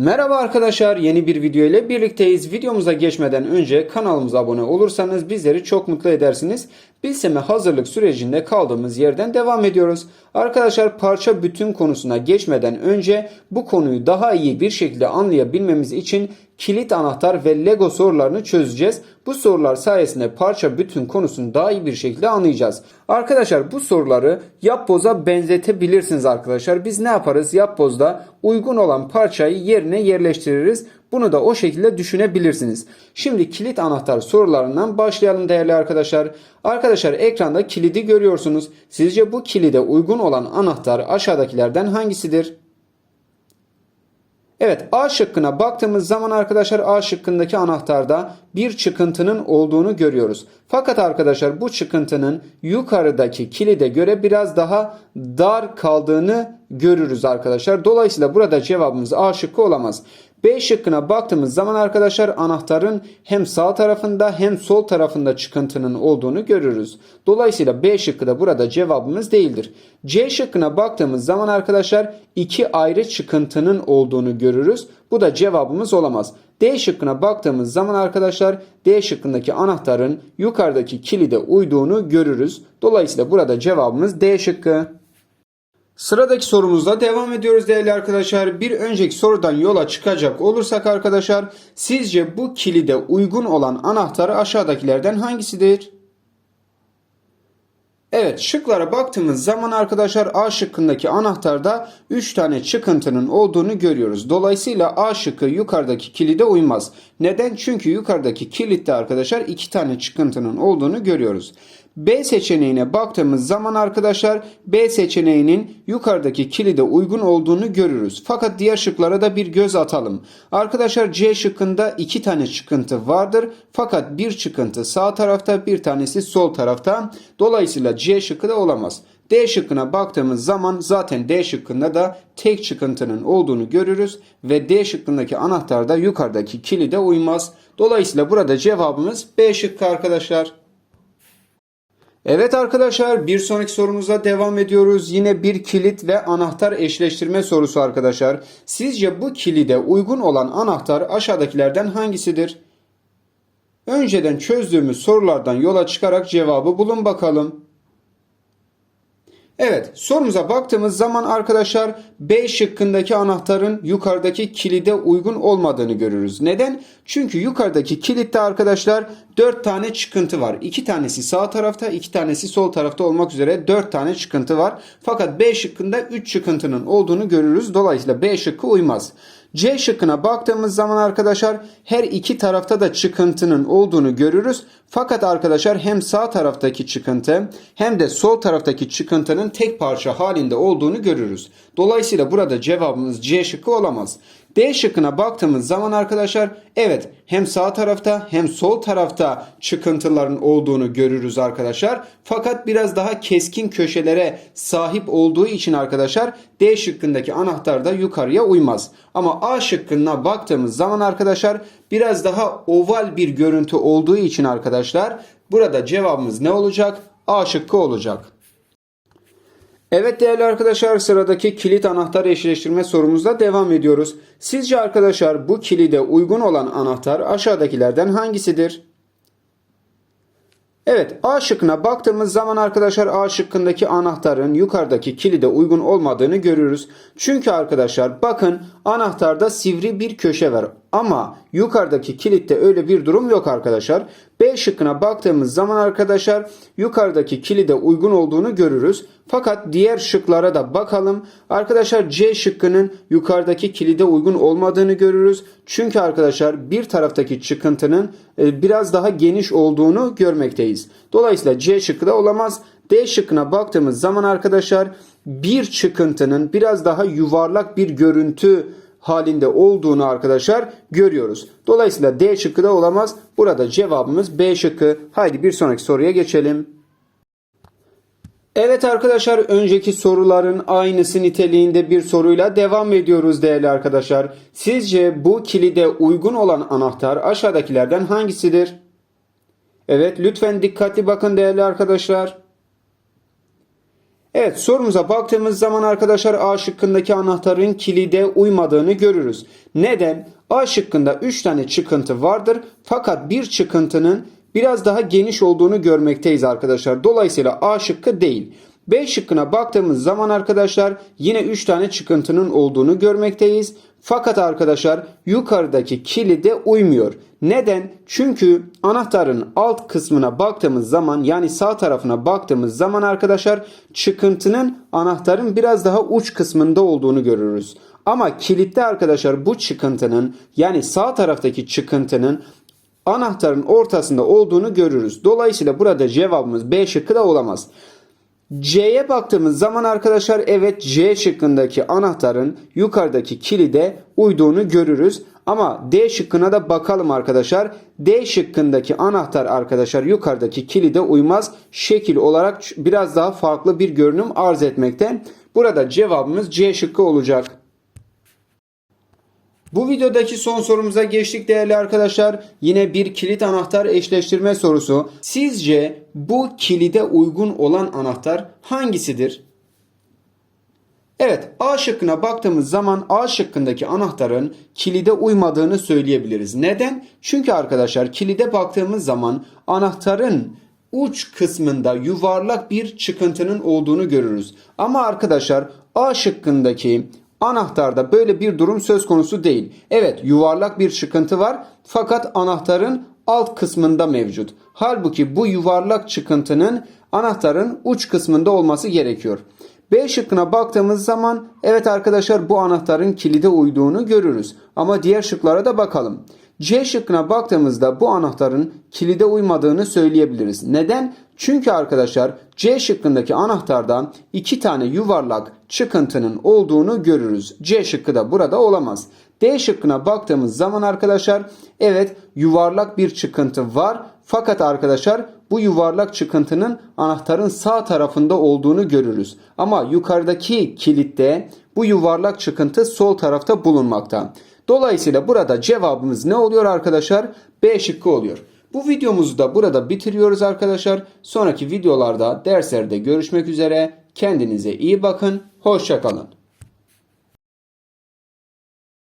Merhaba arkadaşlar yeni bir video ile birlikteyiz. Videomuza geçmeden önce kanalımıza abone olursanız bizleri çok mutlu edersiniz. Bilseme hazırlık sürecinde kaldığımız yerden devam ediyoruz. Arkadaşlar parça bütün konusuna geçmeden önce bu konuyu daha iyi bir şekilde anlayabilmemiz için kilit anahtar ve Lego sorularını çözeceğiz. Bu sorular sayesinde parça bütün konusunu daha iyi bir şekilde anlayacağız. Arkadaşlar bu soruları yapboza benzetebilirsiniz arkadaşlar. Biz ne yaparız? Yapbozda uygun olan parçayı yerine yerleştiririz. Bunu da o şekilde düşünebilirsiniz. Şimdi kilit anahtar sorularından başlayalım değerli arkadaşlar. Arkadaşlar ekranda kilidi görüyorsunuz. Sizce bu kilide uygun olan anahtar aşağıdakilerden hangisidir? Evet A şıkkına baktığımız zaman arkadaşlar A şıkkındaki anahtarda bir çıkıntının olduğunu görüyoruz. Fakat arkadaşlar bu çıkıntının yukarıdaki kilide göre biraz daha dar kaldığını görürüz arkadaşlar. Dolayısıyla burada cevabımız A şıkkı olamaz. B şıkkına baktığımız zaman arkadaşlar anahtarın hem sağ tarafında hem sol tarafında çıkıntının olduğunu görürüz. Dolayısıyla B şıkkı da burada cevabımız değildir. C şıkkına baktığımız zaman arkadaşlar iki ayrı çıkıntının olduğunu görürüz. Bu da cevabımız olamaz. D şıkkına baktığımız zaman arkadaşlar D şıkkındaki anahtarın yukarıdaki kilide uyduğunu görürüz. Dolayısıyla burada cevabımız D şıkkı. Sıradaki sorumuzla devam ediyoruz değerli arkadaşlar. Bir önceki sorudan yola çıkacak olursak arkadaşlar sizce bu kilide uygun olan anahtar aşağıdakilerden hangisidir? Evet şıklara baktığımız zaman arkadaşlar A şıkkındaki anahtarda 3 tane çıkıntının olduğunu görüyoruz. Dolayısıyla A şıkkı yukarıdaki kilide uymaz. Neden? Çünkü yukarıdaki kilitte arkadaşlar 2 tane çıkıntının olduğunu görüyoruz. B seçeneğine baktığımız zaman arkadaşlar B seçeneğinin yukarıdaki kilide uygun olduğunu görürüz. Fakat diğer şıklara da bir göz atalım. Arkadaşlar C şıkkında iki tane çıkıntı vardır. Fakat bir çıkıntı sağ tarafta bir tanesi sol tarafta. Dolayısıyla C şıkkı da olamaz. D şıkkına baktığımız zaman zaten D şıkkında da tek çıkıntının olduğunu görürüz ve D şıkkındaki anahtar da yukarıdaki kilide uymaz. Dolayısıyla burada cevabımız B şıkkı arkadaşlar. Evet arkadaşlar bir sonraki sorumuza devam ediyoruz. Yine bir kilit ve anahtar eşleştirme sorusu arkadaşlar. Sizce bu kilide uygun olan anahtar aşağıdakilerden hangisidir? Önceden çözdüğümüz sorulardan yola çıkarak cevabı bulun bakalım. Evet sorumuza baktığımız zaman arkadaşlar B şıkkındaki anahtarın yukarıdaki kilide uygun olmadığını görürüz. Neden? Çünkü yukarıdaki kilitte arkadaşlar 4 tane çıkıntı var. 2 tanesi sağ tarafta 2 tanesi sol tarafta olmak üzere 4 tane çıkıntı var. Fakat B şıkkında 3 çıkıntının olduğunu görürüz. Dolayısıyla B şıkkı uymaz. C şıkkına baktığımız zaman arkadaşlar her iki tarafta da çıkıntının olduğunu görürüz. Fakat arkadaşlar hem sağ taraftaki çıkıntı hem de sol taraftaki çıkıntının tek parça halinde olduğunu görürüz. Dolayısıyla burada cevabımız C şıkkı olamaz. D şıkkına baktığımız zaman arkadaşlar evet hem sağ tarafta hem sol tarafta çıkıntıların olduğunu görürüz arkadaşlar. Fakat biraz daha keskin köşelere sahip olduğu için arkadaşlar D şıkkındaki anahtar da yukarıya uymaz. Ama A şıkkına baktığımız zaman arkadaşlar biraz daha oval bir görüntü olduğu için arkadaşlar burada cevabımız ne olacak? A şıkkı olacak. Evet değerli arkadaşlar sıradaki kilit anahtar eşleştirme sorumuzda devam ediyoruz. Sizce arkadaşlar bu kilide uygun olan anahtar aşağıdakilerden hangisidir? Evet A şıkkına baktığımız zaman arkadaşlar A şıkkındaki anahtarın yukarıdaki kilide uygun olmadığını görürüz. Çünkü arkadaşlar bakın anahtarda sivri bir köşe var. Ama yukarıdaki kilitte öyle bir durum yok arkadaşlar. B şıkkına baktığımız zaman arkadaşlar yukarıdaki kilide uygun olduğunu görürüz. Fakat diğer şıklara da bakalım. Arkadaşlar C şıkkının yukarıdaki kilide uygun olmadığını görürüz. Çünkü arkadaşlar bir taraftaki çıkıntının e, biraz daha geniş olduğunu görmekteyiz. Dolayısıyla C şıkkı da olamaz. D şıkkına baktığımız zaman arkadaşlar bir çıkıntının biraz daha yuvarlak bir görüntü halinde olduğunu arkadaşlar görüyoruz. Dolayısıyla D şıkkı da olamaz. Burada cevabımız B şıkkı. Haydi bir sonraki soruya geçelim. Evet arkadaşlar önceki soruların aynısı niteliğinde bir soruyla devam ediyoruz değerli arkadaşlar. Sizce bu kilide uygun olan anahtar aşağıdakilerden hangisidir? Evet lütfen dikkatli bakın değerli arkadaşlar. Evet sorumuza baktığımız zaman arkadaşlar A şıkkındaki anahtarın kilide uymadığını görürüz. Neden? A şıkkında 3 tane çıkıntı vardır fakat bir çıkıntının biraz daha geniş olduğunu görmekteyiz arkadaşlar. Dolayısıyla A şıkkı değil. B şıkkına baktığımız zaman arkadaşlar yine 3 tane çıkıntının olduğunu görmekteyiz. Fakat arkadaşlar yukarıdaki kilide uymuyor. Neden? Çünkü anahtarın alt kısmına baktığımız zaman yani sağ tarafına baktığımız zaman arkadaşlar çıkıntının anahtarın biraz daha uç kısmında olduğunu görürüz. Ama kilitte arkadaşlar bu çıkıntının yani sağ taraftaki çıkıntının anahtarın ortasında olduğunu görürüz. Dolayısıyla burada cevabımız B şıkkı da olamaz. C'ye baktığımız zaman arkadaşlar evet C şıkkındaki anahtarın yukarıdaki kilide uyduğunu görürüz. Ama D şıkkına da bakalım arkadaşlar. D şıkkındaki anahtar arkadaşlar yukarıdaki kilide uymaz. Şekil olarak biraz daha farklı bir görünüm arz etmekte. Burada cevabımız C şıkkı olacak. Bu videodaki son sorumuza geçtik değerli arkadaşlar. Yine bir kilit anahtar eşleştirme sorusu. Sizce bu kilide uygun olan anahtar hangisidir? Evet A şıkkına baktığımız zaman A şıkkındaki anahtarın kilide uymadığını söyleyebiliriz. Neden? Çünkü arkadaşlar kilide baktığımız zaman anahtarın uç kısmında yuvarlak bir çıkıntının olduğunu görürüz. Ama arkadaşlar A şıkkındaki Anahtarda böyle bir durum söz konusu değil. Evet yuvarlak bir çıkıntı var fakat anahtarın alt kısmında mevcut. Halbuki bu yuvarlak çıkıntının anahtarın uç kısmında olması gerekiyor. B şıkkına baktığımız zaman evet arkadaşlar bu anahtarın kilide uyduğunu görürüz. Ama diğer şıklara da bakalım. C şıkkına baktığımızda bu anahtarın kilide uymadığını söyleyebiliriz. Neden? Çünkü arkadaşlar C şıkkındaki anahtarda iki tane yuvarlak çıkıntının olduğunu görürüz. C şıkkı da burada olamaz. D şıkkına baktığımız zaman arkadaşlar evet yuvarlak bir çıkıntı var. Fakat arkadaşlar bu yuvarlak çıkıntının anahtarın sağ tarafında olduğunu görürüz. Ama yukarıdaki kilitte bu yuvarlak çıkıntı sol tarafta bulunmakta. Dolayısıyla burada cevabımız ne oluyor arkadaşlar? B şıkkı oluyor. Bu videomuzu da burada bitiriyoruz arkadaşlar. Sonraki videolarda derslerde görüşmek üzere. Kendinize iyi bakın. Hoşçakalın.